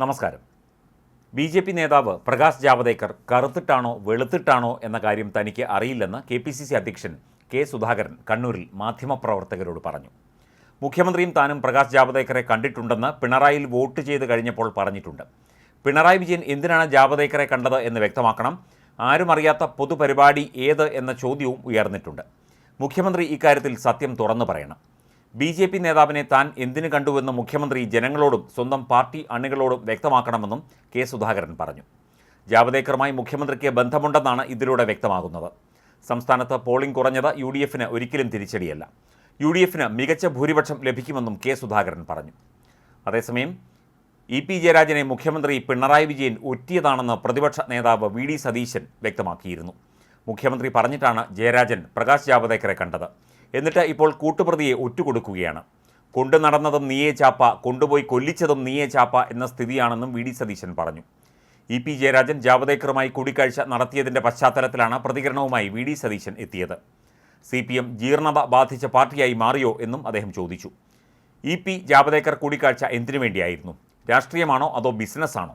നമസ്കാരം. B J P നേതാവ് പ്രകാശ് ജാവദേക്കർ കറുത്തിട്ടാണോ വെളുത്തിട്ടാണോ എന്ന കാര്യം തനിക്ക് അറിയില്ലെന്ന് കെ പി സി സി അധ്യക്ഷൻ കെ സുധാകരൻ കണ്ണൂരിൽ മാധ്യമപ്രവർത്തകരോട് പറഞ്ഞു. മുഖ്യമന്ത്രിയും താനും പ്രകാശ് ജാവദേക്കറെ കണ്ടിട്ടുണ്ടെന്ന് പിണറായിൽ വോട്ട് ചെയ്ത് കഴിഞ്ഞപ്പോൾ പറഞ്ഞിട്ടുണ്ട്. പിണറായി വിജയൻ എന്തിനാണ് ജാവദേക്കറെ കണ്ടത് എന്ന് വ്യക്തമാക്കണം. ആരും അറിയാത്ത പൊതുപരിപാടി ഏത് എന്ന ചോദ്യവും ഉയർന്നിട്ടുണ്ട്. മുഖ്യമന്ത്രി ഇക്കാര്യത്തിൽ സത്യം തുറന്നു പറയണം. ബി ജെ പി നേതാവിനെ താൻ എന്തിനു കണ്ടുവെന്ന് മുഖ്യമന്ത്രി ജനങ്ങളോടും സ്വന്തം പാർട്ടി അണികളോടും വ്യക്തമാക്കണമെന്നും കെ സുധാകരൻ പറഞ്ഞു. ജാവദേക്കറുമായി മുഖ്യമന്ത്രിക്ക് ബന്ധമുണ്ടെന്നാണ് ഇതിലൂടെ വ്യക്തമാകുന്നത്. സംസ്ഥാനത്ത് പോളിംഗ് കുറഞ്ഞത് യു ഡി എഫിന് ഒരിക്കലും തിരിച്ചടിയല്ല. യു ഡി എഫിന് മികച്ച ഭൂരിപക്ഷം ലഭിക്കുമെന്നും കെ സുധാകരൻ പറഞ്ഞു. അതേസമയം ഇ പി ജയരാജനെ മുഖ്യമന്ത്രി പിണറായി വിജയൻ ഒറ്റിയതാണെന്ന് പ്രതിപക്ഷ നേതാവ് വി ഡി സതീശൻ വ്യക്തമാക്കിയിരുന്നു. മുഖ്യമന്ത്രി പറഞ്ഞിട്ടാണ് ജയരാജൻ പ്രകാശ് ജാവദേക്കറെ കണ്ടത്. എന്നിട്ട് ഇപ്പോൾ കൂട്ടുപ്രതിയെ ഒറ്റുകൊടുക്കുകയാണ് കൊണ്ടു നടന്നതും നീയേ ചാപ്പ കൊണ്ടുപോയി കൊല്ലിച്ചതും നീയേ ചാപ്പ എന്ന സ്ഥിതിയാണെന്നും വി ഡി സതീശൻ പറഞ്ഞു. ഇ പി ജയരാജൻ ജാവദേക്കറുമായി കൂടിക്കാഴ്ച നടത്തിയതിന്റെ പശ്ചാത്തലത്തിലാണ് പ്രതികരണവുമായി വി ഡി സതീശൻ എത്തിയത്. സി പി എം ജീർണത ബാധിച്ച പാർട്ടിയായി മാറിയോ എന്നും അദ്ദേഹം ചോദിച്ചു. ഇ പി ജാവദേക്കർ കൂടിക്കാഴ്ച എന്തിനു വേണ്ടിയായിരുന്നു? രാഷ്ട്രീയമാണോ അതോ ബിസിനസ്സാണോ?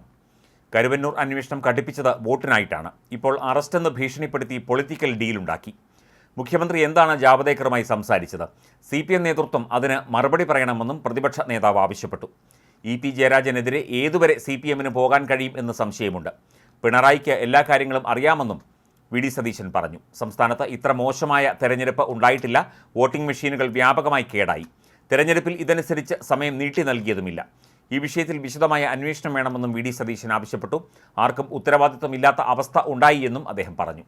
കരുവന്നൂർ അന്വേഷണം കടുപ്പിച്ചത് വോട്ടിനായിട്ടാണ്. ഇപ്പോൾ അറസ്റ്റെന്ന് ഭീഷണിപ്പെടുത്തി പൊളിറ്റിക്കൽ ഡീലുണ്ടാക്കി. മുഖ്യമന്ത്രി എന്താണ് ജാവദേക്കറുമായി സംസാരിച്ചത്? സി പി എം നേതൃത്വം അതിന് മറുപടി പറയണമെന്നും പ്രതിപക്ഷ നേതാവ് ആവശ്യപ്പെട്ടു. ഇ പി ജയരാജനെതിരെ ഏതുവരെ സി പി എമ്മിന് പോകാൻ കഴിയും എന്ന് സംശയമുണ്ട്. പിണറായിക്ക് എല്ലാ കാര്യങ്ങളും അറിയാമെന്നും വി ഡി സതീശൻ പറഞ്ഞു. സംസ്ഥാനത്ത് ഇത്ര മോശമായ തെരഞ്ഞെടുപ്പ് ഉണ്ടായിട്ടില്ല. വോട്ടിംഗ് മെഷീനുകൾ വ്യാപകമായി കേടായി. തെരഞ്ഞെടുപ്പിൽ ഇതനുസരിച്ച് സമയം നീട്ടി നൽകിയതുമില്ല. ഈ വിഷയത്തിൽ വിശദമായ അന്വേഷണം വേണമെന്നും വി ഡി സതീശൻ ആവശ്യപ്പെട്ടു. ആർക്കും ഉത്തരവാദിത്വമില്ലാത്ത അവസ്ഥ ഉണ്ടായി എന്നും അദ്ദേഹം പറഞ്ഞു.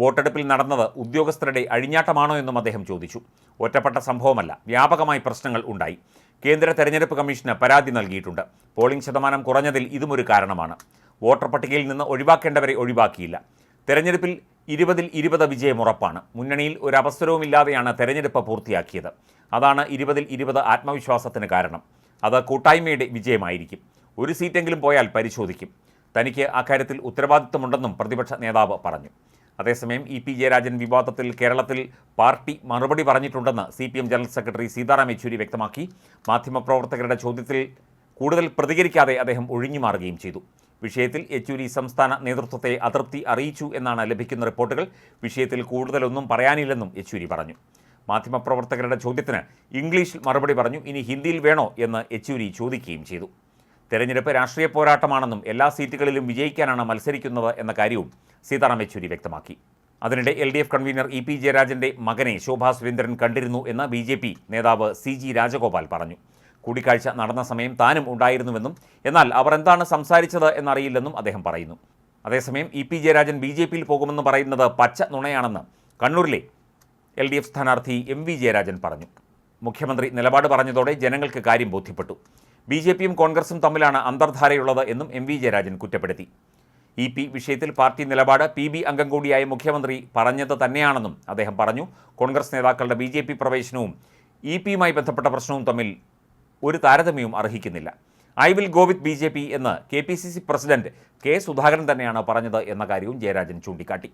വോട്ടെടുപ്പിൽ നടന്നത് ഉദ്യോഗസ്ഥരുടെ അഴിഞ്ഞാട്ടമാണോ എന്നും അദ്ദേഹം ചോദിച്ചു. ഒറ്റപ്പെട്ട സംഭവമല്ല വ്യാപകമായി പ്രശ്നങ്ങൾ ഉണ്ടായി. കേന്ദ്ര തെരഞ്ഞെടുപ്പ് കമ്മീഷന് പരാതി നൽകിയിട്ടുണ്ട്. പോളിംഗ് ശതമാനം കുറഞ്ഞതിൽ ഇതുമൊരു കാരണമാണ്. വോട്ടർ പട്ടികയിൽ നിന്ന് ഒഴിവാക്കേണ്ടവരെ ഒഴിവാക്കിയില്ല. തെരഞ്ഞെടുപ്പിൽ ഇരുപതിൽ ഇരുപത് വിജയം ഉറപ്പാണ്. മുന്നണിയിൽ ഒരു അവസരവുമില്ലാതെയാണ് തെരഞ്ഞെടുപ്പ് പൂർത്തിയാക്കിയത്. അതാണ് ഇരുപതിൽ ഇരുപത് ആത്മവിശ്വാസത്തിന് കാരണം. അത് കൂട്ടായ്മയുടെ വിജയമായിരിക്കും. ഒരു സീറ്റെങ്കിലും പോയാൽ പരിശോധിക്കും. തനിക്ക് അക്കാര്യത്തിൽ ഉത്തരവാദിത്തമുണ്ടെന്നും പ്രതിപക്ഷ നേതാവ് പറഞ്ഞു. അതേസമയം ഇ പി ജയരാജൻ വിവാദത്തിൽ കേരളത്തിൽ പാർട്ടി മറുപടി പറഞ്ഞിട്ടുണ്ടെന്ന് C P M general secretary Sitaram Yechury വ്യക്തമാക്കി. മാധ്യമപ്രവർത്തകരുടെ ചോദ്യത്തിൽ കൂടുതൽ പ്രതികരിക്കാതെ അദ്ദേഹം ഒഴിഞ്ഞുമാറുകയും ചെയ്തു. വിഷയത്തിൽ യെച്ചൂരി സംസ്ഥാന നേതൃത്വത്തെ അതൃപ്തി അറിയിച്ചു എന്നാണ് ലഭിക്കുന്ന റിപ്പോർട്ടുകൾ. വിഷയത്തിൽ കൂടുതലൊന്നും പറയാനില്ലെന്നും യെച്ചൂരി പറഞ്ഞു. മാധ്യമപ്രവർത്തകരുടെ ചോദ്യത്തിന് ഇംഗ്ലീഷിൽ മറുപടി പറഞ്ഞു ഇനി ഹിന്ദിയിൽ വേണോ എന്ന് യെച്ചൂരി ചോദിക്കുകയും ചെയ്തു. തെരഞ്ഞെടുപ്പ് രാഷ്ട്രീയ പോരാട്ടമാണെന്നും എല്ലാ സീറ്റുകളിലും വിജയിക്കാനാണ് മത്സരിക്കുന്നത് എന്ന കാര്യവും സീതാറാം യെച്ചൂരി വ്യക്തമാക്കി. അതിനിടെ L D F convener E P ജയരാജന്റെ മകനെ ശോഭാ സുരേന്ദ്രൻ കണ്ടിരുന്നു എന്ന് ബി ജെ പി നേതാവ് സി ജി രാജഗോപാൽ പറഞ്ഞു. കൂടിക്കാഴ്ച നടന്ന സമയം താനും ഉണ്ടായിരുന്നുവെന്നും എന്നാൽ അവർ എന്താണ് സംസാരിച്ചത് എന്നറിയില്ലെന്നും അദ്ദേഹം പറയുന്നു. അതേസമയം E P Jayarajan B J പിയിൽ പോകുമെന്ന് പറയുന്നത് പച്ച നുണയാണെന്ന് കണ്ണൂരിലെ എൽ ഡി എഫ് സ്ഥാനാർത്ഥി എം വി ജയരാജൻ പറഞ്ഞു. മുഖ്യമന്ത്രി നിലപാട് പറഞ്ഞതോടെ ജനങ്ങൾക്ക് കാര്യം ബോധ്യപ്പെട്ടു. ബി ജെ പിയും കോൺഗ്രസും തമ്മിലാണ് അന്തർധാരയുള്ളത് എന്നും എം വി ജയരാജൻ കുറ്റപ്പെടുത്തി. ഇ പി വിഷയത്തിൽ പാർട്ടി നിലപാട് പി ബി അംഗം കൂടിയായ മുഖ്യമന്ത്രി പറഞ്ഞത് തന്നെയാണെന്നും അദ്ദേഹം പറഞ്ഞു. കോൺഗ്രസ് നേതാക്കളുടെ ബി ജെ പി പ്രവേശനവും ഇ പിയുമായി ബന്ധപ്പെട്ട പ്രശ്നവും തമ്മിൽ ഒരു താരതമ്യവും അർഹിക്കുന്നില്ല. I will go with B J P എന്ന് K P C C president K Sudhakaran തന്നെയാണ് പറഞ്ഞത് എന്ന കാര്യവും ജയരാജൻ ചൂണ്ടിക്കാട്ടി.